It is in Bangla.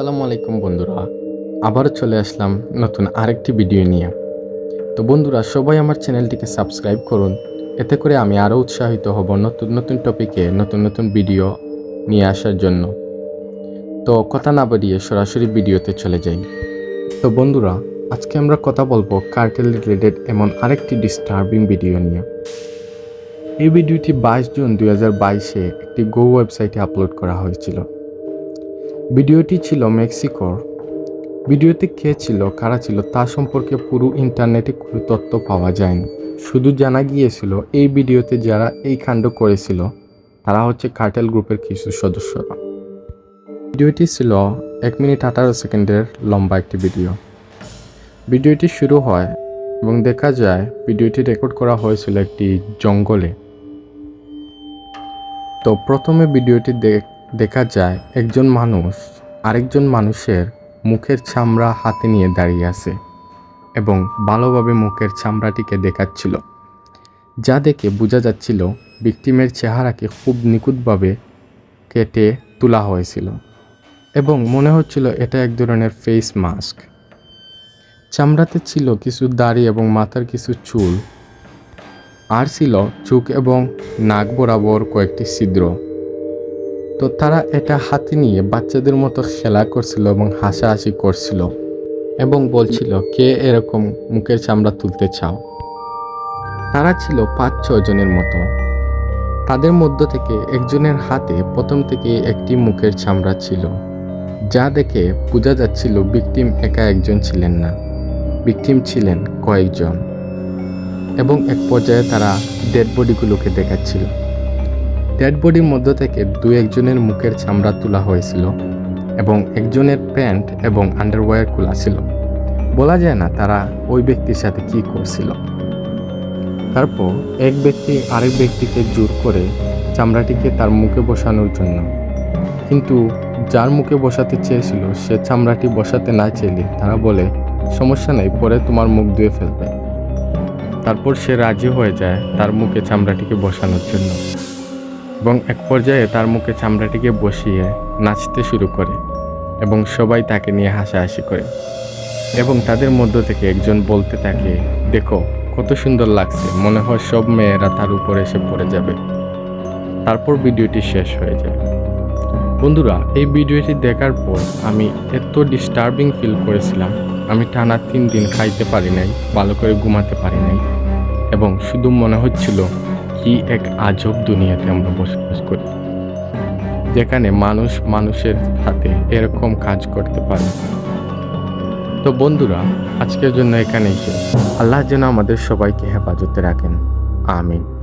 আসসালামু আলাইকুম বন্ধুরা আবারও চলে আসলাম নতুন আরেকটি ভিডিও নিয়ে। তো বন্ধুরা, সবাই আমার চ্যানেলটিকে সাবস্ক্রাইব করুন, এতে করে আমি আরও উৎসাহিত হব নতুন নতুন টপিকে, নতুন নতুন ভিডিও নিয়ে আসার জন্য। তো কথা না বাড়িয়ে সরাসরি ভিডিওতে চলে যাই। তো বন্ধুরা, আজকে আমরা কথা বলব কার্টেল রিলেটেড এমন আরেকটি ডিস্টার্বিং ভিডিও নিয়ে। এই ভিডিওটি বাইশ জুন দুই হাজার বাইশে একটি গো ওয়েবসাইটে আপলোড করা হয়েছিল। ভিডিওটি ছিল মেক্সিকোর। ভিডিওতে কে ছিল, কারা ছিল, তা সম্পর্কে পুরো ইন্টারনেটে কোনো তথ্য পাওয়া যায়নি। শুধু জানা গিয়েছিল, এই ভিডিওতে যারা এই কাণ্ড করেছিল, তারা হচ্ছে কার্টেল গ্রুপের কিছু সদস্যরা। ভিডিওটি ছিল এক মিনিট আঠারো সেকেন্ডের লম্বা একটি ভিডিও। ভিডিওটি শুরু হয় এবং দেখা যায় ভিডিওটি রেকর্ড করা হয়েছিল একটি জঙ্গলে। তো প্রথমে ভিডিওটি দেখ দেখা যায় একজন মানুষ আরেকজন মানুষের মুখের চামড়া হাতে নিয়ে দাঁড়িয়ে আছে এবং ভালোভাবে মুখের চামড়াটিকে দেখাচ্ছিল, যা দেখে বোঝা যাচ্ছিল ভিকটিমের চেহারাকে খুব নিখুঁতভাবে কেটে তোলা হয়েছিল এবং মনে হচ্ছিল এটা এক ধরনের ফেস মাস্ক। চামড়াতে ছিল কিছু দাড়ি এবং মাথার কিছু চুল, আর ছিল চোখ এবং নাক বরাবর কয়েকটি ছিদ্র। তো তারা এটা হাতে নিয়ে বাচ্চাদের মতো খেলা করছিল এবং হাসাহাসি করছিল এবং বলছিল, কে এরকম মুখের চামড়া তুলতে চাও? তারা ছিল পাঁচ ছজনের মতো। তাদের মধ্য থেকে একজনের হাতে প্রথম থেকে একটি মুখের চামড়া ছিল, যা দেখে বোঝা যাচ্ছিল ভিকটিম একা একজন ছিলেন না। ভিকটিম ছিলেন কয়েকজন এবং এক পর্যায়ে তারা ডেড বডিগুলোকে দেখাচ্ছিল। ডেড বডির মধ্য থেকে দু একজনের মুখের চামড়া তোলা হয়েছিল এবং একজনের প্যান্ট এবং আন্ডারওয়্যার খোলা ছিল। বলা যায় না তারা ওই ব্যক্তির সাথে কি করছিল। তারপর এক ব্যক্তি আরেক ব্যক্তিকে জোর করে চামড়াটিকে তার মুখে বসানোর জন্য। কিন্তু যার মুখে বসাতে চেয়েছিল, সে চামড়াটি বসাতে না চাইলে তারা বলে, সমস্যা নেই, পরে তোমার মুখ ধুয়ে ফেলবে। তারপর সে রাজি হয়ে যায় তার মুখে চামড়াটিকে বসানোর জন্য। এবং এক পর্যায়ে তার মুখে চামড়াটিকে বসিয়ে নাচতে শুরু করে এবং সবাই তাকে নিয়ে হাসাহাসি করে এবং তাদের মধ্য থেকে একজন বলতে থাকে, দেখো, কত সুন্দর লাগছে, মনে হয় সব মেয়েরা তার উপর এসে পড়ে যাবে। তারপর ভিডিওটি শেষ হয়ে যায়। বন্ধুরা, এই ভিডিওটি দেখার পর আমি এত ডিস্টার্বিং ফিল করেছিলাম, আমি টানা তিন দিন খাইতে পারি নাই, ভালো করে ঘুমাতে পারি নাই এবং শুধু মনে হচ্ছিল কি এক আজব দুনিয়াতে আমরা বসবাস করি। যেখানে মানুষ মানুষের হাতে এরকম কাজ করতে পারে তো বন্ধুরা, আজকের জন্য এখানেই শেষ। আল্লাহ যেন আমাদের সবাইকে হেফাজতে রাখেন। আমিন।